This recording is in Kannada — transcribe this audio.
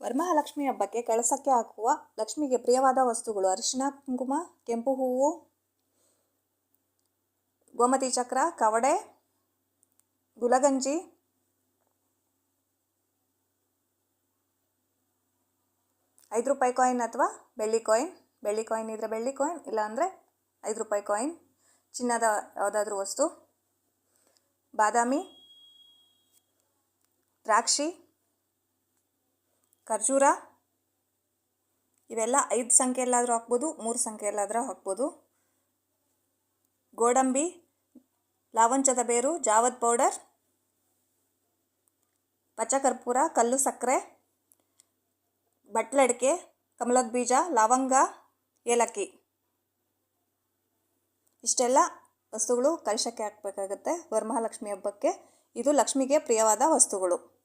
ವರಮಹಾಲಕ್ಷ್ಮಿ ಹಬ್ಬಕ್ಕೆ ಕಳಸಕ್ಕೆ ಹಾಕುವ ಲಕ್ಷ್ಮಿಗೆ ಪ್ರಿಯವಾದ ವಸ್ತುಗಳು ಅರಿಶಿನ, ಕುಂಕುಮ, ಕೆಂಪು ಹೂವು, ಗೋಮತಿ ಚಕ್ರ, ಕವಡೆ, ಗುಲಗಂಜಿ, ಐದು ರೂಪಾಯಿ ಕಾಯಿನ್ ಅಥವಾ ಬೆಳ್ಳಿ ಕಾಯಿನ್ ಬೆಳ್ಳಿ ಕಾಯಿನ್ ಇದ್ದರೆ ಬೆಳ್ಳಿ ಕಾಯಿನ್ ಇಲ್ಲಾಂದರೆ ಐದು ರೂಪಾಯಿ ಕಾಯಿನ್ ಚಿನ್ನದ ಯಾವುದಾದ್ರೂ ವಸ್ತು, ಬಾದಾಮಿ, ದ್ರಾಕ್ಷಿ. ಖರ್ಜೂರ. ಇವೆಲ್ಲ ಐದು ಸಂಖ್ಯೆಯಲ್ಲಾದರೂ ಹಾಕ್ಬೋದು, ಮೂರು ಸಂಖ್ಯೆಯಲ್ಲಾದರೂ ಹಾಕ್ಬೋದು. ಗೋಡಂಬಿ, ಲಾವಂಚದ ಬೇರು, ಜಾವದ್ ಪೌಡರ್ ಪಚ್ಚಕರ್ಪೂರ ಕಲ್ಲು ಸಕ್ಕರೆ ಬಟ್ಲಡಿಕೆ ಕಮಲದ ಬೀಜ, ಲವಂಗ, ಏಲಕ್ಕಿ. ಇಷ್ಟೆಲ್ಲ ವಸ್ತುಗಳು ಕಲಶಕ್ಕೆ ಹಾಕಬೇಕಾಗತ್ತೆ ವರಮಹಾಲಕ್ಷ್ಮಿ ಹಬ್ಬಕ್ಕೆ. ಇದು ಲಕ್ಷ್ಮಿಗೆ ಪ್ರಿಯವಾದ ವಸ್ತುಗಳು.